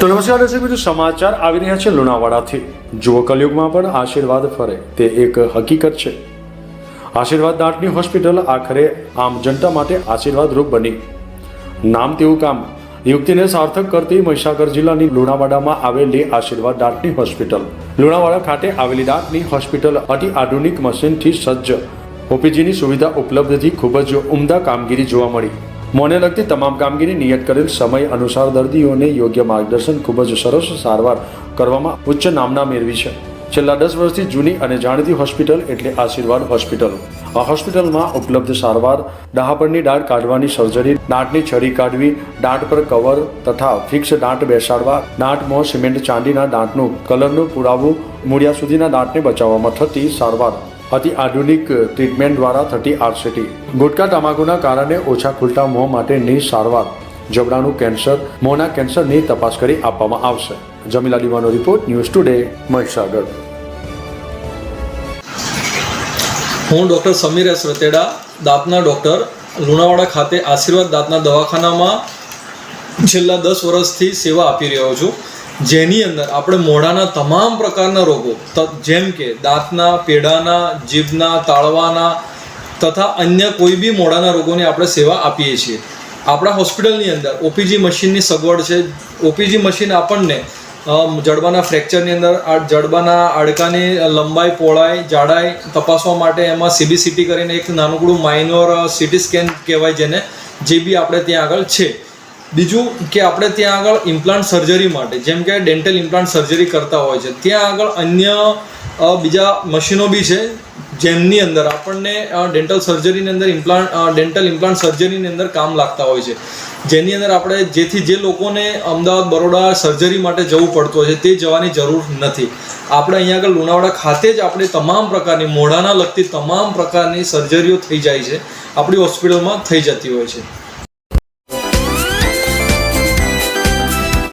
તો નમસ્કાર, દર્શક મિત્રો, સમાચાર આવી રહ્યા છે લુણાવાડાથી. જુઓ કલયુગમાં પણ આશીર્વાદ ફરે, તે એક હકીકત છે. આશીર્વાદ દાંતની હોસ્પિટલ આખરે આમ જનતા માટે આશીર્વાદરૂપ બની. નામ તેવું કામ. યુક્તિને સાર્થક કરતી મહીસાગર જિલ્લાની લુણાવાડામાં આવેલી આશીર્વાદ દાંતની હોસ્પિટલ. લુણાવાડા ખાતે આવેલી દાંતની હોસ્પિટલ અતિ આધુનિક મશીનથી સજ્જ. ઓપીજીની સુવિધા ઉપલબ્ધથી ખૂબ જ ઉમદા કામગીરી જોવા મળી. મોને લગતી તમામ કામગીરી નિયત કરેલ સમય અનુસાર દર્દીઓને યોગ્ય માર્ગદર્શન ખૂબ જ સરસ સારવાર કરવામાં ઉચ્ચ નામના મેળવી છે. છેલ્લા દસ વર્ષથી જૂની અને જાણીતી હોસ્પિટલ એટલે આશીર્વાદ હોસ્પિટલ. આ હોસ્પિટલમાં ઉપલબ્ધ સારવાર ડહાપણની દાંત કાઢવાની સર્જરી, દાંતની છરી કાઢવી, દાંત પર કવર તથા ફિક્સ દાંત બેસાડવા દાંતમાં સિમેન્ટ, ચાંદીના દાંતનું કલરનું પુરાવું, મૂળિયા સુધીના દાંતને બચાવવામાં થતી સારવાર. અતિ આધુનિક ટ્રીટમેન્ટ દ્વારા થતી આરસીટી ગુટકા તમાકુના કારણે ઓછા ખુલતા મોં માટેની સારવાર જબડાનું કેન્સર, મોંના કેન્સરની તપાસ કરી આપવામાં આવશે. જમીલા દીવાનો રિપોર્ટ, ન્યૂઝ ટુડે, મહીસાગર. હું ડૉક્ટર સમીર એસ રતેડા, દાંતના ડૉક્ટર, લુણાવાડા ખાતે આશીર્વાદ દાંતના દવાખાનામાં છેલ્લા દસ વર્ષથી સેવા આપી રહ્યો છું. જેની અંદર આપણે મોઢાના તમામ પ્રકારના રોગો જેમ કે દાંતના પેડાના જીભના, તાળવાના તથા અન્ય કોઈ બી મોઢાના રોગોની આપણે સેવા આપીએ છીએ. આપણા હોસ્પિટલની અંદર ઓપીજી મશીનની સગવડ છે. ઓપીજી મશીન આપણને જડબાના ફ્રેક્ચરની અંદર, આ જડબાના હાડકાની લંબાઈ, પહોળાઈ, જાડાઈ તપાસવા માટે એમાં સીબીસીટી કરીને એક નાનકડું માઇનોર સીટી સ્કેન કહેવાય જેને, જે બી આપણે ત્યાં આગળ છે. બીજું કે આપણે ત્યાં આગળ ઇમ્પ્લાન્ટ સર્જરી માટે, જેમ કે ડેન્ટલ ઇમ્પ્લાન્ટ સર્જરી કરતા હોય છે, ત્યાં આગળ અન્ય બીજા મશીનો બી છે, જેમની અંદર આપણને ડેન્ટલ સર્જરીની અંદર ઇમ્પ્લાન્ટ ડેન્ટલ ઇમ્પ્લાન્ટ સર્જરીની અંદર કામ લાગતા હોય છે. જેની અંદર આપણે જેથી જે લોકોને અમદાવાદ બરોડા સર્જરી માટે જવું પડતું હોય છે, તે જવાની જરૂર નથી. આપણે અહીંયા આગળ લુણાવાડા ખાતે જ આપણે તમામ પ્રકારની, મોઢાના લગતી તમામ પ્રકારની સર્જરીઓ થઈ જાય છે, આપણી હોસ્પિટલમાં થઈ જતી હોય છે.